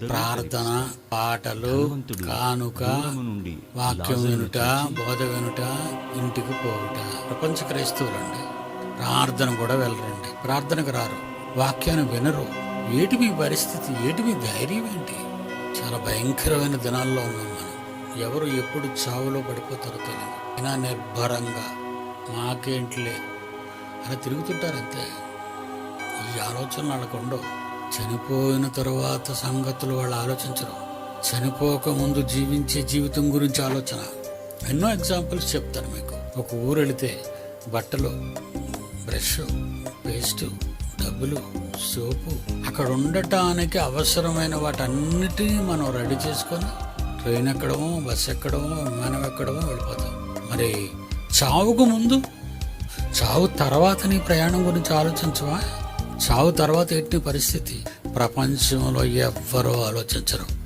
ప్రార్థన పాటలు కానుక వాక్యం వినుట బోధ వినుట ఇంటికి పోవుట. ప్రపంచ క్రైస్తవులండి. ప్రార్థన కూడా వెళ్ళరండి. ప్రార్థనకు రారు. వాక్యాన్ని వినరు. ఏటి మీ పరిస్థితి? ఏటి మీ ధైర్యం ఏంటి? చాలా భయంకరమైన దినాల్లో ఉన్నాం మనం. ఎవరు ఎప్పుడు చావులో పడిపోతారో తెలియదు అయినా నిర్భరంగా మాకేంటిలే అలా తిరుగుతుంటారు అంతే ఈ ఆలోచనలు ఉండవు. చనిపోయిన తరువాత సంగతులు వాళ్ళు ఆలోచించరు. చనిపోక ముందు జీవించే జీవితం గురించి ఆలోచన. ఎన్నో ఎగ్జాంపుల్స్ చెప్తాను మీకు. ఒక ఊరు వెళితే బట్టలు బ్రష్ పేస్ట్ డబ్బులు సోపు అక్కడ ఉండటానికి అవసరమైన వాటన్నిటినీ మనం రెడీ చేసుకొని ట్రైన్ ఎక్కడమో బస్సు ఎక్కడమో విమానం ఎక్కడమో వెళ్ళిపోతాం. మరి చావుకు ముందు చావు తర్వాత నీ ప్రయాణం గురించి ఆలోచించవా? చావు తర్వాత ఎట్టి పరిస్థితి? ప్రపంచంలో ఎవ్వరూ ఆలోచించరు.